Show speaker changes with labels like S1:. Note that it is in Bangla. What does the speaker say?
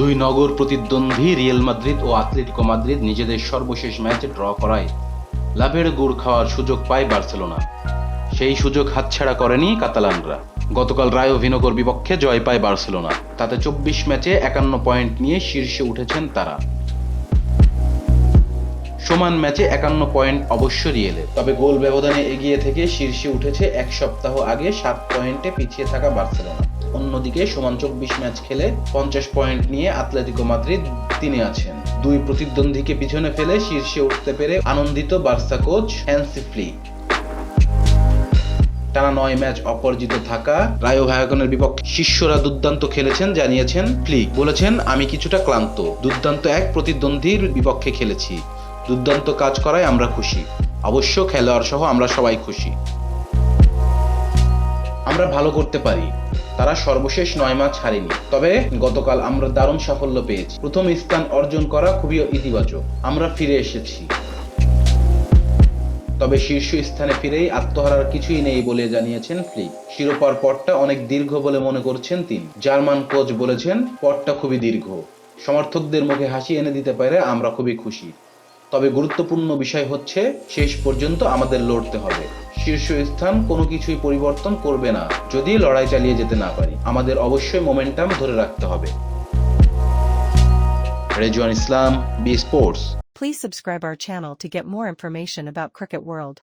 S1: দুই নগর প্রতিদ্বন্দ্বী রিয়েল মাদ্রিদ ও আতলেটিকো মাদ্রিদ নিজেদের সর্বশেষ ম্যাচে ড্র করায়। লাভের গুড় খাওয়ার সুযোগ পায় বার্সেলোনা। সেই সুযোগ হাতছাড়া করেনি কাতালানরা। গতকাল রায়ো ভিনোকর বিপক্ষে জয় পায় বার্সেলোনা। তাতে চব্বিশ ম্যাচে একান্ন পয়েন্ট নিয়ে শীর্ষে উঠেছেন তারা। সমান ম্যাচে একান্ন পয়েন্ট অবশ্য রিয়েলে। তবে গোল ব্যবধানে এগিয়ে থেকে শীর্ষে উঠেছে এক সপ্তাহ আগে সাত পয়েন্টে পিছিয়ে থাকা বার্সেলোনা। অন্যদিকে সমান চব্বিশ ম্যাচ খেলে পঞ্চাশ পয়েন্ট নিয়ে আতলেটিকো মাদ্রিদ তিনে আছেন। দুই প্রতিদ্বন্দ্বীকে পিছনে ফেলে শীর্ষে উঠতে পেরে আনন্দিত বার্সা কোচ হ্যান্সি ফ্লিক। টানা নয় ম্যাচ অপরাজিত থাকা রায়ো ভায়াগনের বিপক্ষে শিষ্যরা দুর্দান্ত খেলেছেন জানিয়েছেন ফ্লিক। বলেছেন, আমি কিছুটা ক্লান্ত। দুর্দান্ত এক প্রতিদ্বন্দ্বীর বিপক্ষে খেলেছি। দুর্দান্ত কাজ করায় আমরা খুশি। অবশ্য খেলোয়াড় সহ আমরা সবাই খুশি। আমরা ভালো করতে পারি। তারা সর্বশেষ নয় ম্যাচ হারেনি। তবে গতকাল আমরা দারুণ সাফল্য পেয়েছি। প্রথম স্থান অর্জন করা খুবই ইতিবাচক। আমরা ফিরে এসেছি। তবে শীর্ষ স্থানে ফিরেই আত্মহারার কিছুই নেই বলে জানিয়েছেন ফ্লিক। শিরোপার পথটা অনেক দীর্ঘ বলে মনে করছেন তিনি। জার্মান কোচ বলেছেন পথটা খুবই দীর্ঘ। সমর্থকদের মুখে হাসি এনে দিতে পারে আমরা খুবই খুশি। তবে গুরুত্বপূর্ণ বিষয় হচ্ছে, শেষ পর্যন্ত আমাদের লড়তে হবে। শীর্ষ স্থান কোনো কিছুই পরিবর্তন করবে না, যদি লড়াই চালিয়ে যেতে না পারি। আমাদের অবশ্যই মোমেন্টাম ধরে রাখতে হবে। Rezwan Islam B sports
S2: please subscribe our channel to get more information about Cricket World.